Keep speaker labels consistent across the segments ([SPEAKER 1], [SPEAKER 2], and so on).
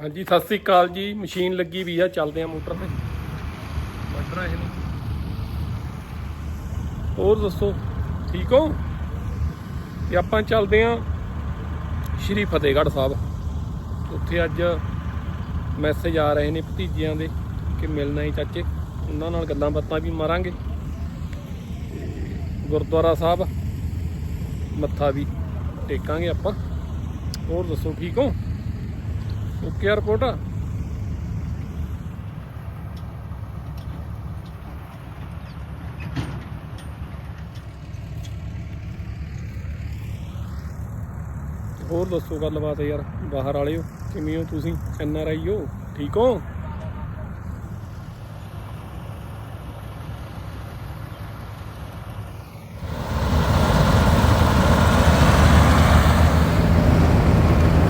[SPEAKER 1] ਹਾਂਜੀ ਸਤਿ ਸ੍ਰੀ ਅਕਾਲ ਜੀ। ਮਸ਼ੀਨ ਲੱਗੀ ਵੀ ਆ ਚੱਲਦੇ ਆ ਮੋਟਰ ਤੇ। ਵੱਢ ਰਹੇ ਨੇ ਹੋਰ ਦੱਸੋ ਠੀਕ ਹੋ? ਤੇ ਆਪਾਂ ਚੱਲਦੇ ਆ ਸ਼੍ਰੀ ਫਤਿਹਗੜ੍ਹ ਸਾਹਿਬ। ਉੱਥੇ ਅੱਜ ਮੈਸੇਜ ਆ ਰਹੇ ਨੇ ਭਤੀਜਿਆਂ ਦੇ ਕਿ ਮਿਲਣਾ ਹੀ ਚਾਚੇ। ਉਹਨਾਂ ਨਾਲ ਗੱਲਾਂ ਬਾਤਾਂ ਵੀ ਮਾਰਾਂਗੇ। ਗੁਰਦੁਆਰਾ ਸਾਹਿਬ ਮੱਥਾ ਵੀ ਟੇਕਾਂਗੇ ਆਪਾਂ। ਹੋਰ ਦੱਸੋ ਠੀਕ ਹੋ? ਓਕੇ ਰਿਪੋਰਟ ਹੋਰ ਦੱਸੋ ਗੱਲਬਾਤ ਯਾਰ, ਬਾਹਰ ਵਾਲਿਓ, ਕਿਵੇਂ ਹੋ ਤੁਸੀਂ? ਐਨ ਆਰ ਆਈ ਹੋ? ਠੀਕ ਹੋ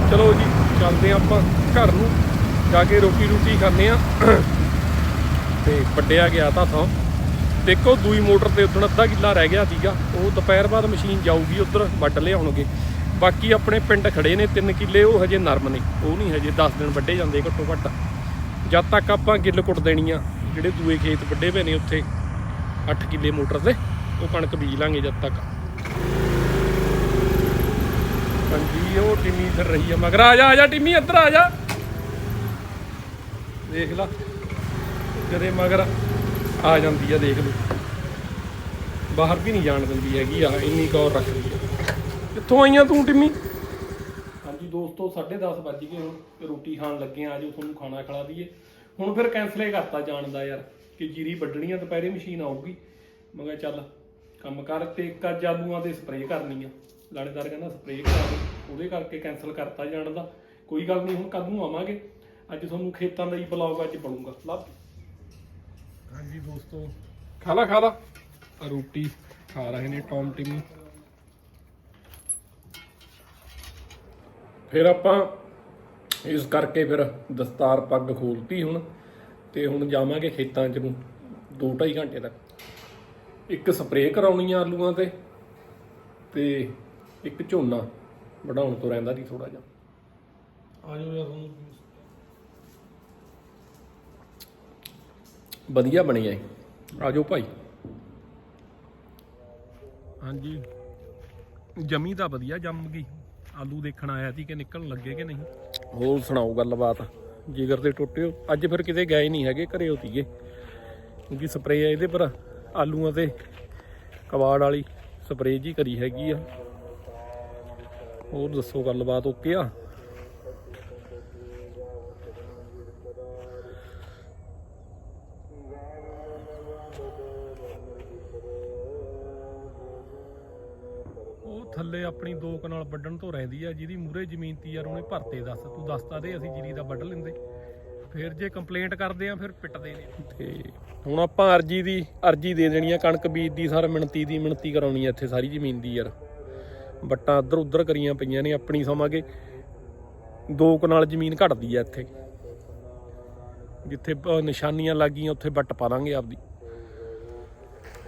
[SPEAKER 1] ਚਲੋ ਜੀ ਚੱਲਦੇ ਆਪਾਂ ਘਰ ਨੂੰ, ਜਾ ਕੇ ਰੋਟੀ ਰੂਟੀ ਖਾਂਦੇ ਆ ਤੇ ਵੱਡਿਆ ਗਿਆ ਤਾਂ ਥਾਂ। ਦੇਖੋ ਦੂਈ ਮੋਟਰ ਤੇ ਉਦੋਂ ਅੱਧਾ ਕਿੱਲਾ ਰਹਿ ਗਿਆ ਸੀਗਾ। ਉਹ ਦੁਪਹਿਰ ਬਾਅਦ ਮਸ਼ੀਨ ਜਾਊਗੀ, ਉਧਰ ਵੱਢ ਲਿਆਉਣਗੇ ਬਾਕੀ ਆਪਣੇ ਪਿੰਡ ਖੜੇ ਨੇ 3 ਕਿੱਲੇ, ਉਹ ਹਜੇ ਨਰਮ ਨੇ। ਉਹ ਨਹੀਂ ਹਜੇ 10 ਦਿਨ ਵੱਢੇ ਜਾਂਦੇ ਘੱਟੋ ਘੱਟ। ਜਦ ਤੱਕ ਆਪਾਂ ਗਿੱਲ ਕੁੱਟ ਦੇਣੀ ਆ, ਜਿਹੜੇ ਦੂਏ ਖੇਤ ਵੱਡੇ ਪਏ ਨੇ ਉੱਥੇ 8 ਕਿੱਲੇ ਮੋਟਰ ਤੇ, ਉਹ ਕਣਕ ਬੀਜ ਲਾਂਗੇ ਜਦ ਤੱਕ। ਹਾਂਜੀ ਉਹ ਟਿੰਮੀ ਫਿਰ ਰਹੀ ਆ। ਮਗਰ ਆ ਜਾ ਆ ਜਾ ਟਿੰਮੀ, ਇੱਧਰ ਆ ਜਾ। ਦੇਖ ਲਾ ਜਦੇ ਮਗਰ ਆ ਜਾਂਦੀ ਆ, ਦੇਖ ਲਓ ਬਾਹਰ ਵੀ ਨਹੀਂ ਜਾਣ ਦਿੰਦੀ ਹੈਗੀ ਆ, ਇੰਨੀ ਗੌਰ ਰੱਖਦੀ ਆ। ਕਿੱਥੋਂ ਆਈਆਂ ਤੂੰ ਟਿੰਮੀ? ਹਾਂਜੀ ਦੋਸਤੋ 10:30 ਵੱਜ ਗਏ ਹੁਣ ਰੋਟੀ ਖਾਣ ਲੱਗੇ ਆ ਆਜੋ ਤੁਹਾਨੂੰ ਖਾਣਾ ਖਿਲਾ ਦਈਏ। ਹੁਣ ਫਿਰ ਕੈਨਸਲ ਹੀ ਕਰਤਾ ਜਾਣ ਦਾ ਯਾਰ, ਕਿ ਜੀਰੀ ਵੱਢਣੀ ਆ, ਦੁਪਹਿਰੇ ਮਸ਼ੀਨ ਆਊਗੀ। ਮੈਂ ਕਿਹਾ ਚੱਲ, ਕੰਮ ਕਰ, ਤੇ ਇੱਕ ਅੱਜ ਆਲੂਆਂ ਤੇ ਸਪਰੇਅ ਕਰਨੀ ਆ। ਲਾਣੇਦਾਰ ਕਹਿੰਦਾ ਸਪਰੇਅ ਕਰਾ ਦੇ। ਉਹਦੇ ਕਰਕੇ ਕੈਨਸਲ ਕਰਤਾ ਜਾਣ ਦਾ। ਕੋਈ ਗੱਲ ਨਹੀਂ ਹੁਣ ਕੱਲ ਨੂੰ ਆਵਾਂਗੇ। ਅੱਜ ਤੁਹਾਨੂੰ ਖੇਤਾਂ ਦਾ ਹੀ ਬਲੌਗ ਅੱਜ ਬਣੂਗਾ। ਲੱਭ ਹਾਂਜੀ ਦੋਸਤੋ ਖਾ ਲਾ ਖਾ ਲਾ। ਆਹ ਰੋਟੀ ਖਾ ਰਹੇ ਨੇ ਟੌਮ ਟਿਮੀ ਫਿਰ ਆਪਾਂ ਇਸ ਕਰਕੇ ਫਿਰ ਦਸਤਾਰ ਪੱਗ ਖੋਲਤੀ ਹੁਣ ਤੇ ਹੁਣ ਜਾਵਾਂਗੇ ਖੇਤਾਂ 'ਚ ਨੂੰ 2.5 ਘੰਟੇ ਤੱਕ। ਇੱਕ ਸਪਰੇਅ ਕਰਾਉਣੀ ਆ ਆਲੂਆਂ ਤੇ ਤੇ ਇੱਕ ਝੋਨਾ ਵਢਾਉਣ ਤੋਂ ਰਹਿੰਦਾ ਸੀ ਥੋੜਾ ਜਿਹਾ। ਆ ਜਾਓ ਯਾਰ ਤੁਹਾਨੂੰ ਵਧੀਆ ਬਣਿਆ ਏ ਆ ਜਾਓ ਭਾਈ। ਹਾਂਜੀ। ਜਮੀ ਤਾਂ ਵਧੀਆ ਜੰਮ ਗਈ। ਆਲੂ ਦੇਖਣ ਆਇਆ ਸੀ ਕਿ ਨਿਕਲਣ ਲੱਗੇ ਕਿ ਨਹੀਂ। ਹੋਰ ਸੁਣਾਓ ਗੱਲਬਾਤ। ਜਿਗਰ ਤੇ ਟੁੱਟਿਓ। ਅੱਜ ਫਿਰ ਕਿਤੇ ਗਏ ਨਹੀਂ ਹੈਗੇ ਘਰੇ ਹੋ ਸੀਗੇ ਕਿਉਂਕਿ ਸਪਰੇਅ ਇਹਦੇ ਪਰ। ਆਲੂਆਂ ਤੇ ਕਬਾੜ ਵਾਲੀ ਸਪਰੇਅ ਜੀ ਕਰੀ ਹੈਗੀ ਆ। ਹੋਰ ਦੱਸੋ ਗੱਲਬਾਤ ਓਕੇ ਆ? ਉਹ ਥੱਲੇ ਆਪਣੀ ਦੋ ਕਨਾਲ ਵੱਢਣ ਤੋਂ ਰਹਿੰਦੀ ਆ, ਜਿਹਦੀ ਮੂਰੇ ਜ਼ਮੀਨ ਤੀ ਯਾਰ ਉਹਨੇ ਭਰਤੇ, ਦੱਸ, ਤੂੰ ਦੱਸਤਾ ਦੇ, ਅਸੀਂ ਜੀਰੀ ਦਾ ਵੱਢ ਲੈਂਦੇ। ਫਿਰ ਜੇ ਕੰਪਲੇਂਟ ਕਰਦੇ ਆ, ਫਿਰ ਪਿੱਟਦੇ ਨੇ। ਤੇ ਹੁਣ ਆਪਾਂ ਅਰਜੀ ਦੀ, ਅਰਜੀ ਦੇ ਦੇਣੀ ਆ, ਕਣਕ ਬੀਜ ਦੀ ਸਰ, ਮਿਣਤੀ ਦੀ ਮਿਣਤੀ ਕਰਾਉਣੀ ਆ, ਇੱਥੇ ਸਾਰੀ ਜ਼ਮੀਨ ਦੀ ਯਾਰ। ਬੱਟਾਂ ਇੱਧਰ ਉੱਧਰ ਕਰੀਆਂ ਪਈਆਂ ਨੇ, ਆਪਣੀ ਸਮਾਂਗੇ ਦੋ ਕਨਾਲ ਜ਼ਮੀਨ ਘਟਦੀ ਆ ਇੱਥੇ। ਜਿੱਥੇ ਅਹ ਨਿਸ਼ਾਨੀਆਂ ਲੱਗੀਆਂ, ਉੱਥੇ ਬੱਟ ਪਾ ਲਾਂਗੇ ਆਪਦੀ।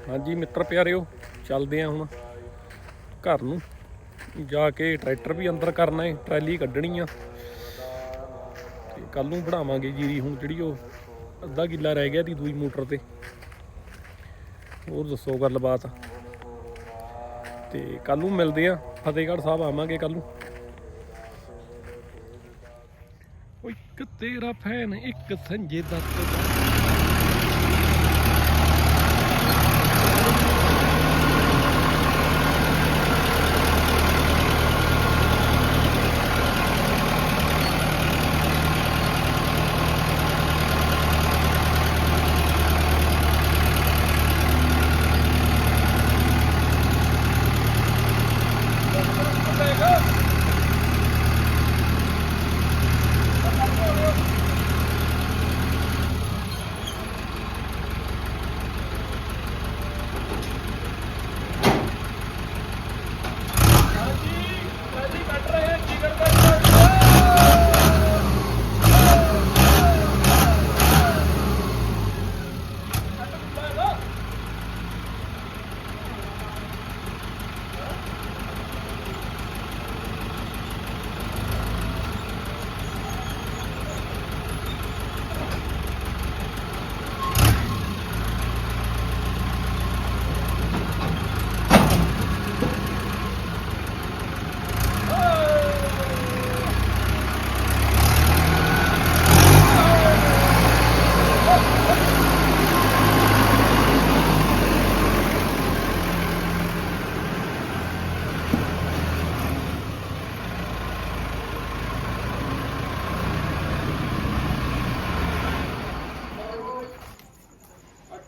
[SPEAKER 1] ਹਾਂਜੀ ਮਿੱਤਰ ਪਿਆਰਿਓ, ਚੱਲਦੇ ਆ ਹੁਣ ਘਰ ਨੂੰ। ਜਾ ਕੇ ਟਰੈਕਟਰ ਵੀ ਅੰਦਰ ਕਰਨਾ ਹੈ ਟਰਾਲੀ ਕੱਢਣੀ ਆ। ਤੇ ਕੱਲ ਨੂੰ ਬਣਾਵਾਂਗੇ ਜੀਰੀ ਹੁਣ ਜਿਹੜੀ ਉਹ, ਅੱਧਾ ਕਿੱਲਾ ਰਹਿ ਗਿਆ ਦੀ ਦੂਈ ਮੋਟਰ ਤੇ। ਹੋਰ ਦੱਸੋ ਗੱਲਬਾਤ? ਤੇ ਕੱਲ ਨੂੰ ਮਿਲਦੇ ਆ ਫਤਿਹਗੜ੍ਹ ਸਾਹਿਬ ਆਵਾਂਗੇ ਕੱਲ ਨੂੰ। ਓਏ, ਇੱਕ ਤੇਰਾ ਫੈਨ, ਇੱਕ ਸੰਜੇ ਦੱਤ ਦਾ।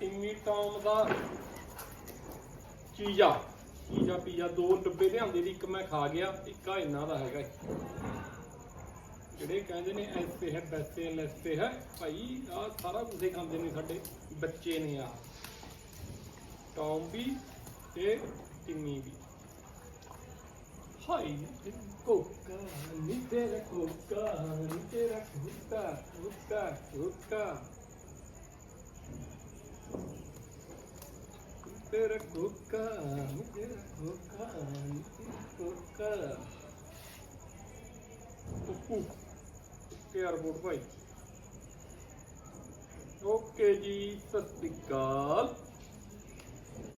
[SPEAKER 1] ਟੌਮ ਦਾ ਚੀਜ਼ਾ। ਚੀਜ਼ਾ, ਪੀਜ਼ਾ, ਦੋ ਡੱਬੇ ਲਿਆਂਦੇ ਦੀ ਇੱਕ ਮੈਂ ਖਾ ਗਿਆ, ਇੱਕ ਇਹਨਾਂ ਦਾ ਹੈਗਾ ਜਿਹੜੇ ਕਹਿੰਦੇ ਨੇ ਐਸੇ ਹੈ ਵੈਸੇ ਲੈਸੇ ਹੈ। ਭਾਈ ਆ ਸਾਰਾ ਕੁਝ ਖਾਂਦੇ ਨੇ ਸਾਡੇ ਬੱਚੇ ਨੇ ਆ ਟੌਮ ਵੀ ਤੇ ਟਿੰਮੀ ਵੀ। ਹਾਈ ਕੋਕਾ ਨੀ ਤੇਰਾ ਕੋਕਾ ਨੀ ਤੇਰਾ ਕੋਕਾ ਕੋਕਾ ਕੋਕਾ ਤੇਰਾ ਕੋਕਾ ਨੀ ਤੇਰਾ ਕੋਕਾ ਨੀ ਤੇਰਾ ਕੋਕਾ ਓਕੇ ਰਿਪੋਰਟ ਭਾਈ। ਓਕੇ ਜੀ, ਸਤਿ ਸ਼੍ਰੀ ਅਕਾਲ।